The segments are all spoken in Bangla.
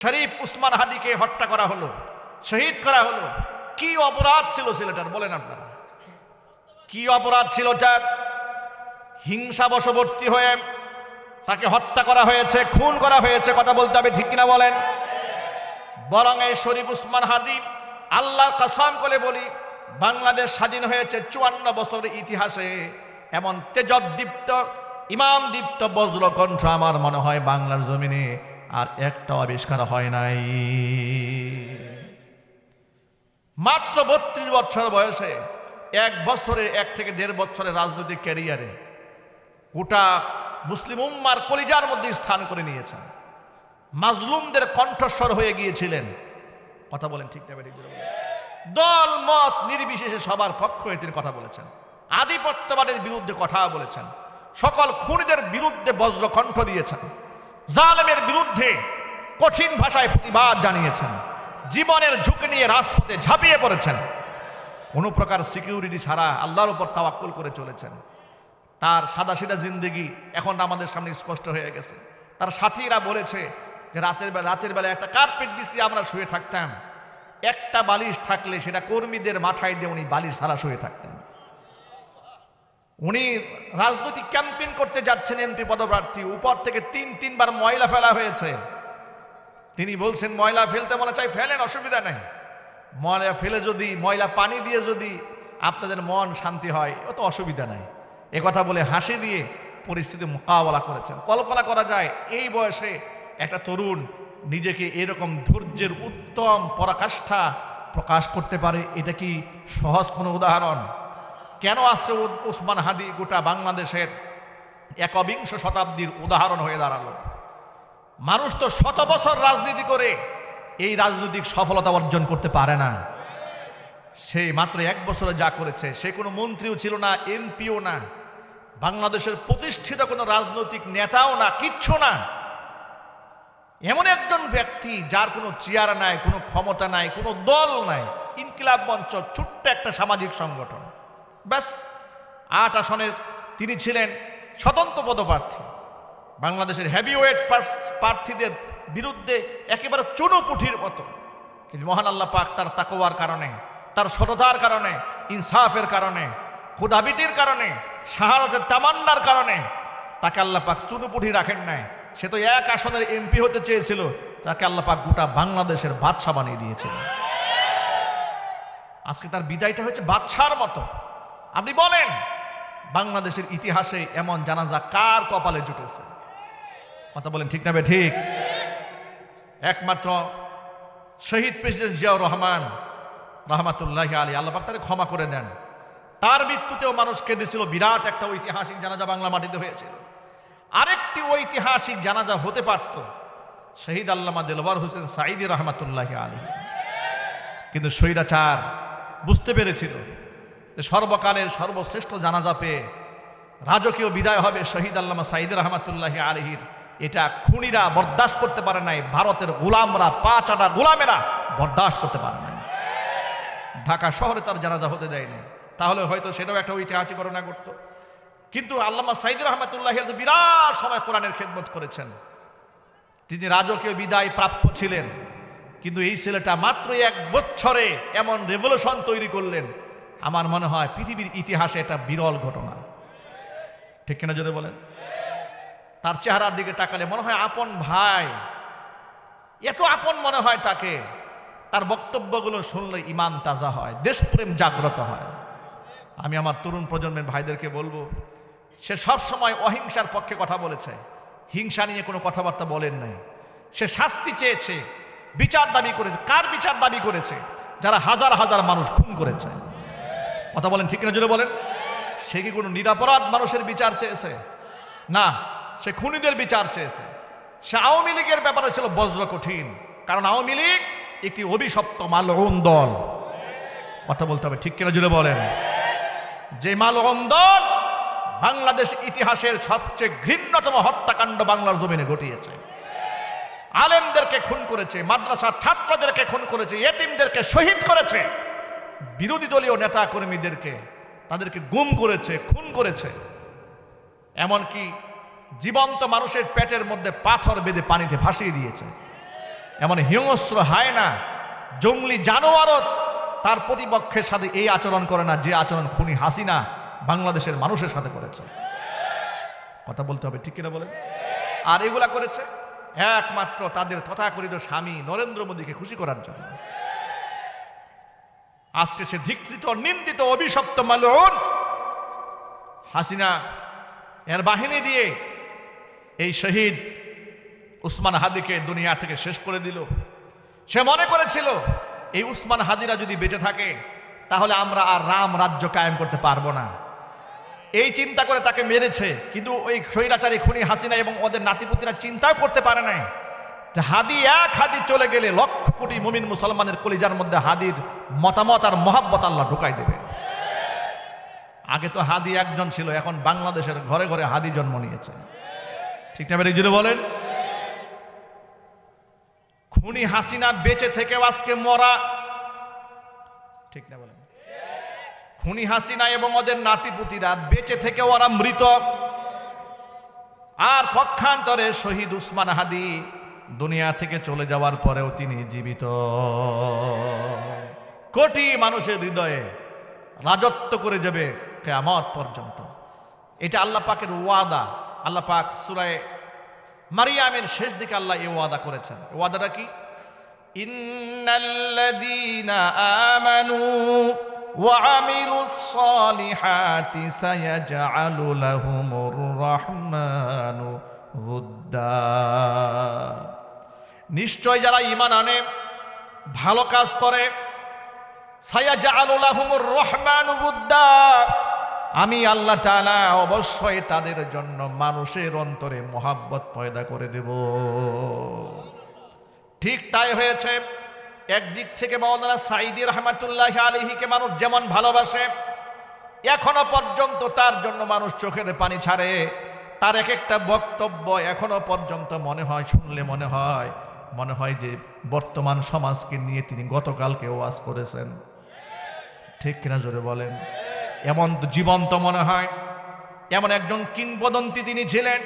শরীফ উসমান হাদিকে হত্যা করা হলো, শহীদ করা হলো। কি অপরাধ ছিল ছেলেটার, বলেন আপনারা। কি অপরাধ ছিল তার হিংসা বশবর্তী হয়ে তাকে হত্যা করা হয়েছে, খুন করা হয়েছে, কথা বলতে হবে ঠিক কিনা বলেন? বরং এই শরীফ উসমান হাদি আল্লাহর কাসাম করে বলি, বাংলাদেশ স্বাধীন হয়েছে চুয়ান্ন বছরের ইতিহাসে। এমন তেজদীপ্ত ইমাম দীপ্ত বজ্রকণ্ঠ আমার মনে হয় বাংলার জমিনে আর একটা আবিষ্কার হয় নাই। মাত্র বত্রিশ বছর বয়সে এক বছরে এক থেকে দেড় বছরের রাজনৈতিক ক্যারিয়ারে গোটা মুসলিম উম্মার কলিজার মধ্যে স্থান করে নিয়েছেন। মাজলুমদের কণ্ঠস্বর হয়ে গিয়েছিলেন। কথা বলেন ঠিক না দল, মত নির্বিশেষে সবার পক্ষ হয়ে তিনি কথা বলেছেন। আধিপত্যবাদের বিরুদ্ধে কথা বলেছেন। সকল খুনিদের বিরুদ্ধে বজ্র কণ্ঠ দিয়েছেন। জালেমের বিরুদ্ধে কঠিন ভাষায় প্রতিবাদ জানিয়েছেন। জীবনের ঝুঁকি নিয়ে রাজপথে ঝাঁপিয়ে পড়েছেন। কোনো প্রকার সিকিউরিটি ছাড়া আল্লাহর উপর তাওয়াক্কুল করে চলেছেন। তার সাদা সিধা জিন্দগি এখন আমাদের সামনে স্পষ্ট হয়ে গেছে। তার সাথীরা বলেছে যে রাতের বেলা রাতের বেলা একটা কার্পেট দিছি, আমরা শুয়ে থাকতাম। একটা বালিশ থাকলে সেটা কর্মীদের মাথায় দিয়ে উনি বালিশ ছাড়া শুয়ে থাকতেন। উনি রাজনৈতিক ক্যাম্পেইন করতে যাচ্ছেন এমপি পদপ্রার্থী। উপর থেকে তিন, তিনবার ময়লা ফেলা হয়েছে। তিনি বলছেন, ময়লা ফেলতে মনে চাই, ফেলেন, অসুবিধা নেই। ময়লা ফেলে যদি, ময়লা পানি দিয়ে যদি আপনাদের মন শান্তি হয় অত অসুবিধা নাই। কথা বলে হাসি দিয়ে পরিস্থিতি মোকাবেলা করেছেন। কল্পনা করা যায়, এই বয়সে একটা তরুণ নিজেকে এরকম ধৈর্যের উত্তম পরাকাষ্ঠা প্রকাশ করতে পারে, এটা কি সহজ কোনো উদাহরণ? কেন আজকে উসমান হাদি গোটা বাংলাদেশের একবিংশ শতাব্দীর উদাহরণ হয়ে দাঁড়াল? মানুষ তো শত বছর রাজনীতি করে এই রাজনৈতিক সফলতা অর্জন করতে পারে না। সে মাত্র এক বছরে যা করেছে, সে কোনো মন্ত্রীও ছিল না, এমপিও না, বাংলাদেশের প্রতিষ্ঠিত কোনো রাজনৈতিক নেতাও না, কিচ্ছু না। এমন একজন ব্যক্তি যার কোনো চেয়ার নাই, কোনো ক্ষমতা নাই, কোনো দল নাই, ইনকিলাব মঞ্চ, ছোট্ট একটা সামাজিক সংগঠন। ব্যাস, আট আসনের তিনি ছিলেন স্বতন্ত্র পদপ্রার্থী। বাংলাদেশের হেভিওয়েট প্রার্থীদের বিরুদ্ধে একেবারে চুনোপুঠির মতো। কিন্তু মহান আল্লাহ পাক তার তাকোয়ার কারণে, তার সততার কারণে, ইনসাফের কারণে, ক্ষুধাবিতির কারণে শাহারতের তামান্নার কারণে তাকে আল্লাহ পাক চুনোপুঠি রাখেন নাই। সে তো এক আসনের এমপি হতে চেয়েছিল, তাকে আল্লাহ পাক গোটা বাংলাদেশের বাদশা বানিয়ে দিয়েছিল। আজকে তার বিদায়টা হয়েছে বাদশার মতো। আপনি বলেন, বাংলাদেশের ইতিহাসে এমন জানাজা কার কপালে জুটেছে? কথা বলেন ঠিক না ঠিক? একমাত্র শহীদ প্রেসিডেন্ট জিয়াউর রহমান, রহমাতুল্লাহ আলী আল্লাহ তাকে ক্ষমা করে দেন। তার মৃত্যুতেও মানুষ কেঁদেছিল, বিরাট একটা ঐতিহাসিক জানাজা বাংলা মাটিতে হয়েছিল। আরেকটি ঐতিহাসিক জানাজা হতে পারত, শহীদ আল্লামা দেলবার হোসেন সাইদি রহমাতুল্লাহ আলী কিন্তু স্বৈরাচার বুঝতে পেরেছিল সর্বকালের সর্বশ্রেষ্ঠ জানাজা পেয়ে রাজকীয় বিদায় হবে শহীদ আল্লামা সাইদ রহমাতুল্লাহ আলহির এটা খুনিরা বরদাস্ত করতে পারে নাই, ভারতের গোলামরা, পাঁচাটা গোলামেরা বরদাস্ত করতে পারে নাই। ঢাকা শহরে তার জানাজা হতে দেয়নি তাহলে হয়তো সেটাও একটা ঐতিহাসিক ঘটনা ঘটত। কিন্তু আল্লামা সাইদ রহমাতুল্লাহ বিরাট সময় কোরআনের খেদমত করেছেন, তিনি রাজকীয় বিদায় প্রাপ্য ছিলেন, কিন্তু এই ছেলেটা মাত্র এক বছরে এমন রেভলিউশন তৈরি করলেন আমার মনে হয় পৃথিবীর ইতিহাসে এটা বিরল ঘটনা। ঠিক কিনা যদি বলেন? তার চেহারার দিকে তাকালে মনে হয় আপন ভাই। এত আপন মনে হয় তাকে। তার বক্তব্যগুলো শুনলে ইমান তাজা হয়, দেশপ্রেম জাগ্রত হয়। আমি আমার তরুণ প্রজন্মের ভাইদেরকে বলব, সে সব সময় অহিংসার পক্ষে কথা বলেছে। হিংসা নিয়ে কোনো কথাবার্তা বলেন নাই। সে শাস্তি চেয়েছে, বিচার দাবি করেছে। কার বিচার দাবি করেছে? যারা হাজার হাজার মানুষ খুন করেছে। কথা বলেন ঠিক না জুড়ে বলেন? সে কি কোনো নিরাপরাধ মানুষের বিচার চেয়েছে? না, সে খুনিদের বিচার চেয়েছে। সে আওয়ামী লীগের ব্যাপারে ছিল বজ্র কঠিন। কারণ আওয়ামী লীগ একটি অভিশপ্ত মালহন দল। কথা বলতে হবে ঠিক কিনা জুড়ে বলেন? যে মালহন দল বাংলাদেশ ইতিহাসের সবচেয়ে ঘৃণ্যতম হত্যাকাণ্ড বাংলার জমিনে ঘটিয়েছে। আলেমদেরকে খুন করেছে, মাদ্রাসার ছাত্রদেরকে খুন করেছে, এতিমদেরকে শহীদ করেছে। বিরোধী দলীয় নেতা কর্মীদেরকে তাদেরকে গুম করেছে, খুন করেছে। এমনকি জীবন্ত মানুষের পেটের মধ্যে পাথর বেঁধে পানিতে ভাসিয়ে দিয়েছে। এমন হিংস্র হায় না জঙ্গলি জানোয়ারও তার প্রতিপক্ষের সাথে এই আচরণ করে না, যে আচরণ খুনি হাসিনা বাংলাদেশের মানুষের সাথে করেছে। কথা বলতে হবে, ঠিক কিনা বলেন? আর এগুলা করেছে একমাত্র তাদের তথাকথিত স্বামী নরেন্দ্র মোদীকে খুশি করার জন্য। আজকে সে ধিকৃত নিন্দিত, অভিশপ্ত মালন হাসিনা, এর বাহিনী দিয়ে এই শহীদ উসমান হাদিকে দুনিয়া থেকে শেষ করে দিল। সে মনে করেছিল, এই উসমান হাদিরা যদি বেঁচে থাকে, তাহলে আমরা আর রাম রাজ্য কায়েম করতে পারব না। এই চিন্তা করে তাকে মেরেছে, কিন্তু ওই স্বৈরাচারী খুনি হাসিনা এবং ওদের নাতিপুতিরা চিন্তাও করতে পারে নাই। হাদি এক হাদি চলে গেলে লক্ষ কোটি মুমিন মুসলমানের কলিজার মধ্যে হাদির মতামত আর মহাব্বত আল্লাহ ঢুকাই দেবে। আগে তো হাদি একজন ছিল, এখন বাংলাদেশের ঘরে ঘরে হাদি জন্ম নিয়েছে। ঠিক না জুড়ে বলেন? খুনি হাসিনা বেঁচে থেকে আজকে মরা। ঠিক না বলেন? খুনি হাসিনা এবং ওদের নাতিপুতিরা বেঁচে থেকে ওরা মৃত। আর পক্ষান্তরে শহীদ উসমান হাদি দুনিয়া থেকে চলে যাওয়ার পরেও তিনি জীবিত কোটি মানুষের হৃদয়ে রাজত্ব করে যাবে কেয়ামত পর্যন্ত এটা আল্লাহ পাকের ওয়াদা আল্লাহ পাক সুরায় মারিয়ামের শেষ দিকে আল্লাহ এই ওয়াদা করেছেন এই ওয়াদাটা কি ইন্নাল্লাযীনা আমানু وعملوا الصالحات سيجعل لهم الرحمن ودا নিশ্চয় যারা ঈমান আনে, ভালো কাজ করে আমি আল্লাহ তাআলা অবশ্যই তাদের জন্য মানুষের অন্তরে মোহাব্বত পয়দা করে দেব। ঠিক তাই হয়েছে, একদিক থেকে মৌলানা সাইদি রহমাতুল্লাহ আলহিকে মানুষ যেমন ভালোবাসে, এখনও পর্যন্ত তার জন্য মানুষ চোখের পানি ছাড়ে। তার এক একটা বক্তব্য এখনও পর্যন্ত মনে হয়, শুনলে মনে হয়। মনে হয় যে বর্তমান সমাজকে নিয়ে তিনি গতকালকে ওয়াজ করেছেন। ঠিক কিনা জোরে বলেন? এমন জীবন্ত মনে হয়, এমন একজন কিংবদন্তি তিনি ছিলেন।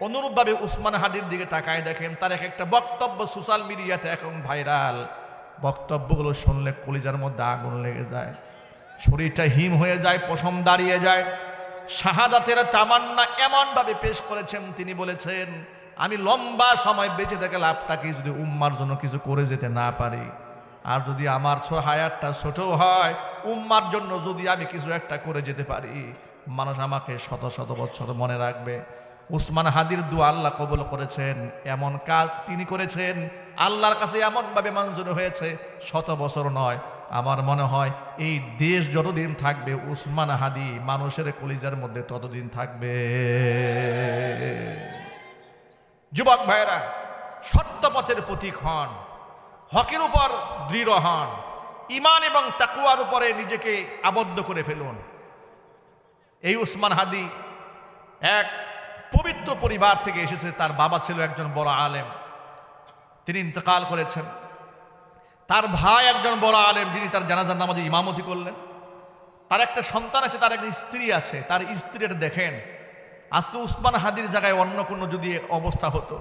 অনুরূপভাবে উসমান হাদির দিকে তাকায় দেখেন, তার এক একটা বক্তব্য সোশ্যাল মিডিয়াতে এখন ভাইরাল। বক্তব্যগুলো শুনলে কলিজার মধ্যে আগুন লেগে যায়। শরীরটা হিম হয়ে যায়, পশম দাঁড়িয়ে যায়। শাহাদাতের তামান্না এমনভাবে পেশ করেছেন, তিনি বলেছেন আমি লম্বা সময় বেঁচে থেকে লাভটাকে যদি উম্মার জন্য কিছু করে যেতে না পারি? আর যদি আমার ছ হায়াতটা ছোট হয়, উম্মার জন্য যদি আমি কিছু একটা করে যেতে পারি, মানুষ আমাকে শত শত বছর মনে রাখবে। উসমান হাদির দু আল্লাহ কবুল করেছেন, এমন কাজ তিনি করেছেন, আল্লাহর কাছে এমনভাবে মঞ্জুর হয়েছে, শত বছর নয়। আমার মনে হয় এই দেশ যতদিন থাকবে, উসমান হাদি মানুষের কলিজার মধ্যে ততদিন থাকবে। যুবক ভাইরা সত্য পথের প্রতীক হন, হকের উপর দৃঢ় হন ইমান এবং তাকুয়ার উপরে নিজেকে আবদ্ধ করে ফেলুন। এই উসমান হাদি এক পবিত্র পরিবার থেকে এসেছে, তার বাবা ছিল একজন বড় আলেম। তিনি ইন্তকাল করেছেন। তার ভাই একজন বড় আলেম, যিনি তার জানাজার নামাজে ইমামতি করলেন। তার একটা সন্তান আছে, তার একটা স্ত্রী আছে। তার স্ত্রী এটা দেখেন আজকে উসমান হাদির জায়গায় অন্য কোনো যদি অবস্থা হতো,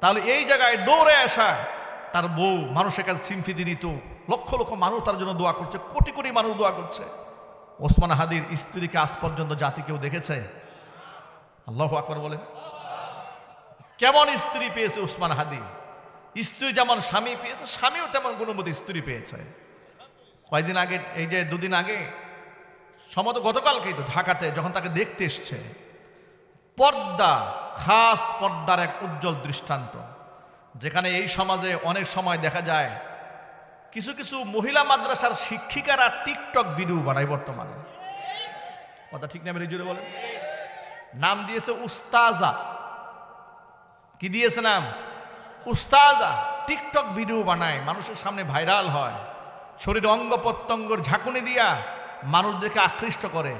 তাহলে এই জায়গায় দৌড়ে আসা তার বউ, মানুষের কাছে সিমফিদি নিত লক্ষ লক্ষ মানুষ তার জন্য দোয়া করছে, কোটি কোটি মানুষ দোয়া করছে। ওসমান হাদির স্ত্রীকে আজ পর্যন্ত জাতি কেউ দেখেছে? আল্লাহ আকবর বলেন। কেমন স্ত্রী পেয়েছে উসমান হাদি? স্ত্রী যেমন স্বামী পেয়েছে, স্বামীও তেমন গুণবতী স্ত্রী পেয়েছে। কয়েকদিন আগে, এই যে দুদিন আগে, সম্ভবত গতকালকেই তো ঢাকাতে যখন তাকে দেখতে এসছে পর্দা, খাস পর্দার এক উজ্জ্বল দৃষ্টান্ত, যেখানে এই সমাজে অনেক সময় দেখা যায়, কিছু কিছু মহিলা মাদ্রাসার শিক্ষিকারা টিকটক ভিডিও বানায় বর্তমানে। কথা ঠিক নামে মেরে জুড়ে বলেন? নাম দিয়েছে উস্তাজা। কি দিয়েছে নাম? উস্তাজা। টিকটক ভিডিও বানায়, মানুষের সামনে ভাইরাল হয়। শরীর অঙ্গ প্রত্যঙ্গর ঝাঁকুনি দিয়া মানুষদেরকে আকৃষ্ট করে।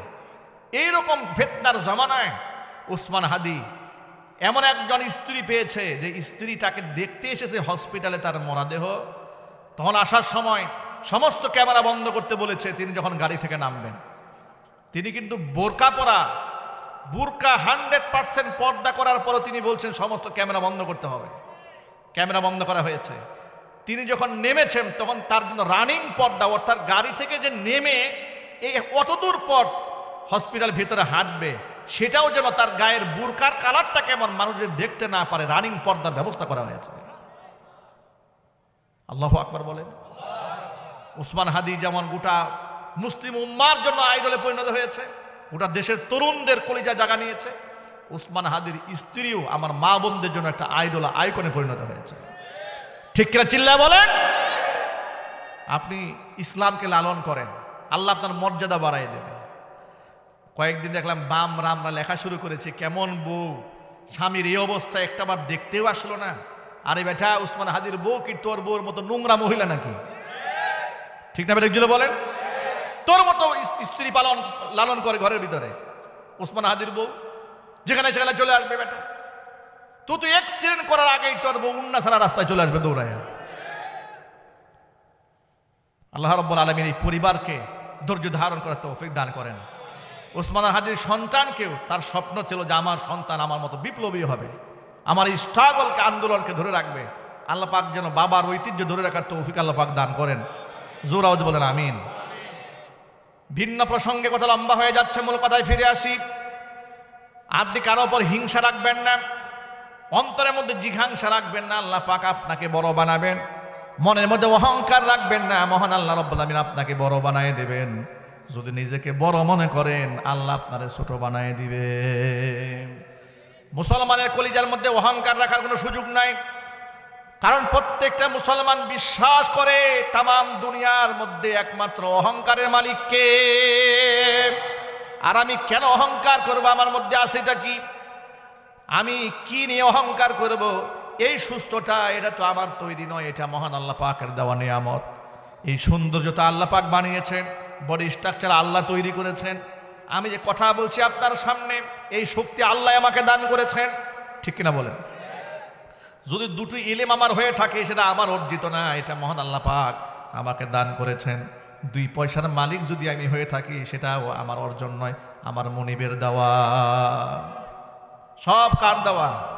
এইরকম ফেতনার জমানায় উসমান হাদি, এমন একজন স্ত্রী পেয়েছে যে স্ত্রী তাকে দেখতে এসেছে হসপিটালে তার মরাদেহ। তখন আসার সময় সমস্ত ক্যামেরা বন্ধ করতে বলেছে, তিনি যখন গাড়ি থেকে নামবেন। তিনি কিন্তু বোরকা পরা, বুরকা হান্ড্রেড পার্সেন্ট পর্দা করার পরও তিনি বলছেন, সমস্ত ক্যামেরা বন্ধ করতে হবে। ক্যামেরা বন্ধ করা হয়েছে। তিনি যখন নেমেছেন, তখন তার জন্য রানিং পর্দা, অর্থাৎ গাড়ি থেকে যে নেমে, এই অতদূর পথ হসপিটাল ভিতরে হাঁটবে। সেটাও যেন তার গায়ের বুরকার কালারটা কেমন মানুষ যেন দেখতে না পারে, রানিং পর্দার ব্যবস্থা করা হয়েছে। আল্লাহ আকবার বলেন। উসমান হাদি যেমন গোটা মুসলিম উম্মার জন্য আইডলে পরিণত হয়েছে, গোটা দেশের তরুণদের কলিজা জাগা নিয়েছে। উসমান হাদির স্ত্রীও আমার মা বোনদের জন্য একটা আইডল, আইকনে পরিণত হয়েছে। ঠিক কিনা চিল্লা বলেন? আপনি ইসলামকে লালন করেন, আল্লাহ আপনার মর্যাদা বাড়াই দেবে কয়েকদিন দেখলাম বাম রামরা লেখা শুরু করেছে, কেমন বউ? স্বামীর এই অবস্থা একটাবার দেখতেও আসলো না। আরে বেটা, উসমান হাদির বউ কি তোর বউর মতো নোংরা মহিলা নাকি? ঠিক না বেটা বলেন? তোর মতো স্ত্রী পালন, লালন করে ঘরের ভিতরে। উসমান হাদির বউ? যেখানে সেখানে চলে আসবে বেটা। তুই তো অ্যাক্সিডেন্ট করার আগেই তোর বউ উন্না ছাড়া রাস্তায় চলে আসবে দৌড়াইয়া। আল্লাহ রব্বুল আলমীর এই পরিবারকে ধৈর্য ধারণ করার তৌফিক দান করেন। ওসমান হাজির সন্তানকেও তার স্বপ্ন ছিল যে আমার সন্তান আমার মতো বিপ্লবী হবে। আমার এই স্ট্রাগলকে আন্দোলনকে ধরে রাখবে। আল্লাহ পাক যেন বাবার ঐতিহ্য ধরে রাখার তৌফিক আল্লাহ পাক দান করেন। জোরাউজ বলেন, আমিন। ভিন্ন প্রসঙ্গে কথা লম্বা হয়ে যাচ্ছে, মূল কথায় ফিরে আসি। আপনি কারও ওপর হিংসা রাখবেন না। অন্তরের মধ্যে জিঘাংসা রাখবেন না। আল্লাহ পাক আপনাকে বড় বানাবেন। মনের মধ্যে অহংকার রাখবেন না। মহান আল্লাহ রব্বুল আমিন আপনাকে বড় বানায় দেবেন। যদি নিজেকে বড় মনে করেন, আল্লাহ আপনারে ছোট বানায় দিবে। মুসলমানের কলিজার মধ্যে অহংকার রাখার কোনো সুযোগ নাই। কারণ প্রত্যেকটা মুসলমান বিশ্বাস করে তাম দুনিয়ার মধ্যে একমাত্র অহংকারের মালিককে। আর আমি কেন অহংকার করব? আমার মধ্যে আছে এটা কি? আমি কি নিয়ে অহংকার করব? এই সুস্থটা এটা তো আমার তৈরি নয়, এটা মহান আল্লাহ পাকের দেওয়া নিয়ামত। এই সৌন্দর্যতা আল্লাহ পাক বানিয়েছেন। বডি স্ট্রাকচার আল্লাহ তৈরি করেছেন। আমি যে কথা বলছি আপনার সামনে, এই শক্তি আল্লাহ আমাকে দান করেছেন। ঠিক কিনা বলেন? যদি দুটো ইলেম আমার হয়ে থাকে, সেটা আমার অর্জিত না, এটা মহান আল্লাহ পাক আমাকে দান করেছেন। দুই পয়সার মালিক যদি আমি হয়ে থাকি, সেটাও আমার অর্জন নয়, আমার মনিবের দেওয়া। সব কার দেওয়া?